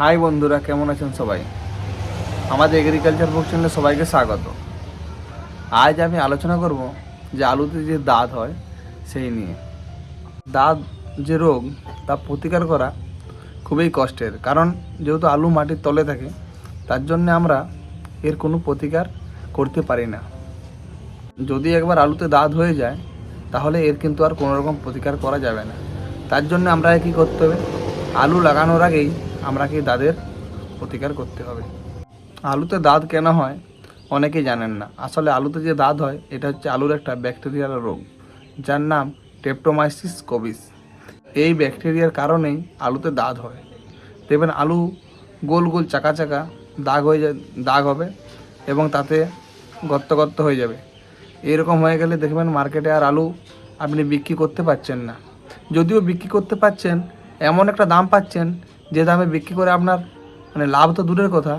High বন্ধুরা, কেমন আছেন সবাই? আমাদের এগ্রিকালচার বুক চ্যানেলে সবাইকে স্বাগত। আজ আমি আলোচনা করব যে আলুতে যে দাঁত হয়, সেই নিয়ে। দাঁত যে রোগ, তা প্রতিকার করা খুবই কষ্টের। কারণ যেহেতু আলু মাটির তলে থাকে, তার জন্য আমরা এর কোনো প্রতিকার করতে পারি না। যদি একবার আলুতে দাঁত হয়ে যায়, তাহলে এর কিন্তু আর কোনো রকম প্রতিকার করা যাবে না। তার জন্য আমরা কী করতে হবে? আলু লাগানোর আগেই আমরা কি দাঁতের প্রতিকার করতে হবে? আলুতে দাঁত কেন হয় অনেকেই জানেন না। আসলে আলুতে যে দাঁত হয়, এটা হচ্ছে আলুর একটা ব্যাকটেরিয়াল রোগ, যার নাম টেপটোমাইসিস কোবিস এই ব্যাকটেরিয়ার কারণেই আলুতে দাঁত হয়। দেখবেন আলু গোল গোল চাকা চাকা দাগ হয়ে দাগ হবে এবং তাতে গর্ত গর্ত হয়ে যাবে। এরকম হয়ে গেলে দেখবেন মার্কেটে আর আলু আপনি বিক্রি করতে পারছেন না। যদিও বিক্রি করতে পারছেন, এমন একটা দাম পাচ্ছেন যে দামে বিক্রি করে আপনার মানে লাভ তো দূরের কথা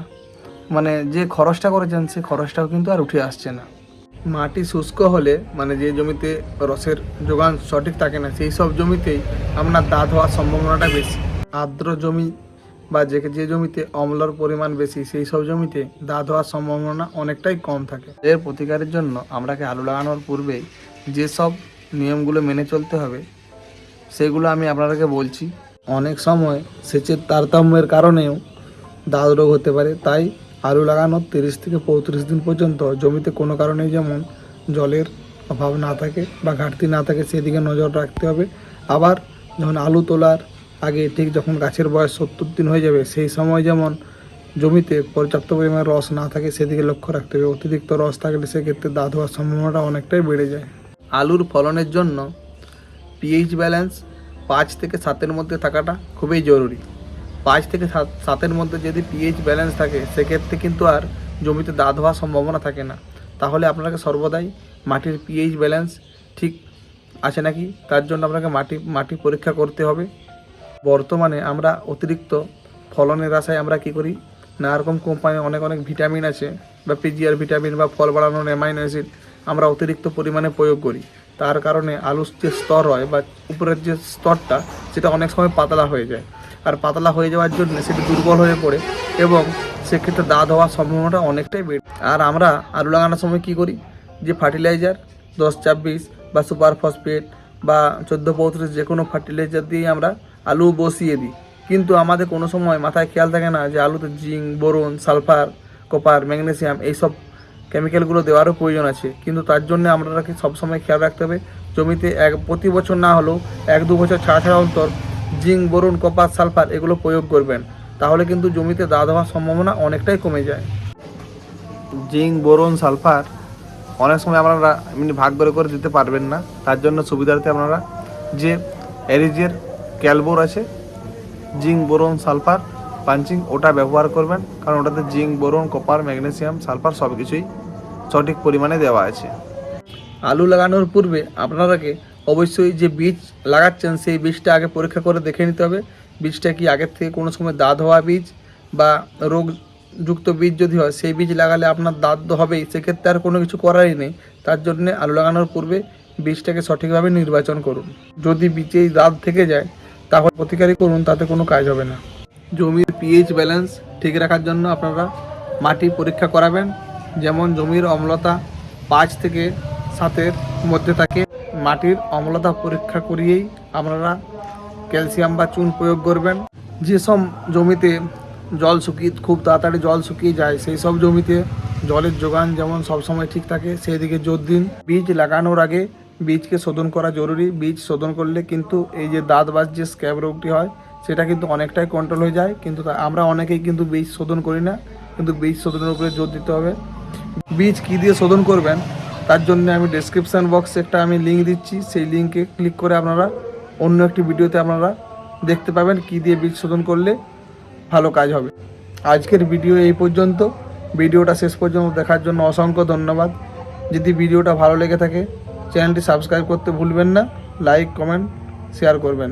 মানে যে খরচটা করেছেন সেই খরচটাও কিন্তু আর উঠে আসছে না। মাটি শুষ্ক হলে মানে যে জমিতে রসের যোগান সঠিক থাকে না, সেই সব জমিতেই আপনার দাঁত হওয়ার সম্ভাবনাটা বেশি। আর্দ্র জমি বা যে যে জমিতে অম্লর পরিমাণ বেশি, সেই সব জমিতে দাঁত হওয়ার সম্ভাবনা অনেকটাই কম থাকে। এর প্রতিকারের জন্য আমরাকে আলু লাগানোর পূর্বেই যেসব নিয়মগুলো মেনে চলতে হবে, সেগুলো আমি আপনাদেরকে বলছি। অনেক সময় সেচের তারতম্যের কারণেও দাঁত রোগ হতে পারে। তাই আলু লাগানোর তিরিশ থেকে পঁয়ত্রিশ দিন পর্যন্ত জমিতে কোনো কারণেই যেমন জলের অভাব না থাকে বা ঘাটতি না থাকে, সেদিকে নজর রাখতে হবে। আবার যখন আলু তোলার আগে ঠিক যখন গাছের বয়স সত্তর দিন হয়ে যাবে, সেই সময় যেমন জমিতে পর্যাপ্ত পরিমাণে রস না থাকে, সেদিকে লক্ষ্য রাখতে হবে। অতিরিক্ত রস থাকলে সেক্ষেত্রে দাঁত হওয়ার সম্ভাবনাটা অনেকটাই বেড়ে যায়। আলুর ফলনের জন্য পিএইচ ব্যালেন্স পাঁচ থেকে সাতের মধ্যে থাকাটা খুবই জরুরি। পাঁচ থেকে সাত, সাতের মধ্যে যদি পিএইচ ব্যালেন্স থাকে, সেক্ষেত্রে কিন্তু আর জমিতে দাঁত হওয়ার সম্ভাবনা থাকে না। তাহলে আপনাকে সর্বদাই মাটির পিএইচ ব্যালেন্স ঠিক আছে নাকি? তার জন্য আপনাকে মাটি মাটি পরীক্ষা করতে হবে। বর্তমানে আমরা অতিরিক্ত ফলনের আশায় আমরা কি করি? নানা রকম কোম্পানির অনেক অনেক ভিটামিন আছে, বা পিজিআর ভিটামিন বা ফল বাড়ানোর অ্যামাইনো অ্যাসিড আমরা অতিরিক্ত পরিমাণে প্রয়োগ করি। তার কারণে আলুর যে স্তর হয় বা উপরের যে স্তরটা, সেটা অনেক সময় পাতলা হয়ে যায়। আর পাতলা হয়ে যাওয়ার জন্য সেটা দুর্বল হয়ে পড়ে এবং সেক্ষেত্রে দাঁত হওয়ার সম্ভাবনাটা অনেকটাই বেড়ে আর আমরা আলু লাগানোর সময় কি করি? যে ফার্টিলাইজার, দশ ছাব্বিশ বা সুপার ফসফেট বা চোদ্দ পঁয়ত্রিশ যে কোনো ফার্টিলাইজার দিয়ে আমরা আলু বসিয়ে দিই। কিন্তু আমাদের কোনো সময় মাথায় খেয়াল থাকে না যে আলুতে zinc, boron, sulphur, copper, magnesium এইসব কেমিক্যালগুলো দেওয়ারও প্রয়োজন আছে। কিন্তু তার জন্য আপনাকে সবসময় খেয়াল রাখতে হবে। জমিতে এক, প্রতি বছর না হলেও এক, দু বছর ছাড়া ছাড়া অন্তর জিঙ্ক, বোরন, কপার, সালফার এগুলো প্রয়োগ করবেন। তাহলে কিন্তু জমিতে দাঁত হওয়ার সম্ভাবনা অনেকটাই কমে যায়। জিঙ্ক, বোরন, সালফার অনেক সময় আপনারা এমনি ভাগ করে করে দিতে পারবেন না। তার জন্য সুবিধার্থে আপনারা যে এরিজের ক্যালবোর আছে, জিঙ্ক, বোরন, সালফার পাঞ্চিং ওটা ব্যবহার করবেন, কারণ ওটাতে zinc, boron, copper, magnesium, sulphur সব কিছুই সঠিক পরিমাণে দেওয়া আছে। আলু লাগানোর পূর্বে আপনারাকে অবশ্যই যে বীজ লাগাচ্ছেন, সেই বীজটা আগে পরীক্ষা করে দেখে নিতে হবে। বীজটা কি আগের থেকে কোনো সময় দাঁত হওয়া বীজ বা রোগযুক্ত বীজ যদি হয়, সেই বীজ লাগালে আপনার দাঁত তো হবেই। সেক্ষেত্রে আর কোনো কিছু করারই নেই। তার জন্য আলু লাগানোর পূর্বে বীজটাকে সঠিকভাবে নির্বাচন করুন। যদি বীজেই দাঁত থেকে যায়, তাহলে প্রতিকারই করুন, তাতে কোনো কাজ হবে না। জমির পিএইচ ব্যালেন্স ঠিক রাখার জন্য আপনারা মাটি পরীক্ষা করাবেন। যেমন জমির অম্লতা পাঁচ থেকে সাতের মধ্যে থাকে। মাটির অম্লতা পরীক্ষা করিয়েই আপনারা ক্যালসিয়াম বা চুন প্রয়োগ করবেন। যেসব জমিতে জল শুকিয়ে খুব তাড়াতাড়ি জল শুকিয়ে যায়, সেই সব জমিতে জলের যোগান যেমন সবসময় ঠিক থাকে সেই দিকে জোর দিন। বীজ লাগানোর আগে বীজকে শোধন করা জরুরি। বীজ শোধন করলে কিন্তু এই যে দাঁত বাজ যে স্ক্যাব রোগটি হয় সেটা কিন্তু অনেকটাই কন্ট্রোল হয়ে যায়। কিন্তু আমরা অনেকেই কিন্তু বীজ শোধন করি না। কিন্তু বীজ শোধনের উপরে জোর দিতে হবে। বীজ কী দিয়ে শোধন করবেন? তার জন্য আমি ডেসক্রিপশান বক্সে একটা আমি লিঙ্ক দিচ্ছি। সেই লিঙ্কে ক্লিক করে আপনারা অন্য একটি ভিডিওতে আপনারা দেখতে পাবেন কী দিয়ে বীজ শোধন করলে ভালো কাজ হবে। আজকের ভিডিও এই পর্যন্ত। ভিডিওটা শেষ পর্যন্ত দেখার জন্য অসংখ্য ধন্যবাদ। যদি ভিডিওটা ভালো লেগে থাকে চ্যানেলটি সাবস্ক্রাইব করতে ভুলবেন না। লাইক কমেন্ট শেয়ার করবেন।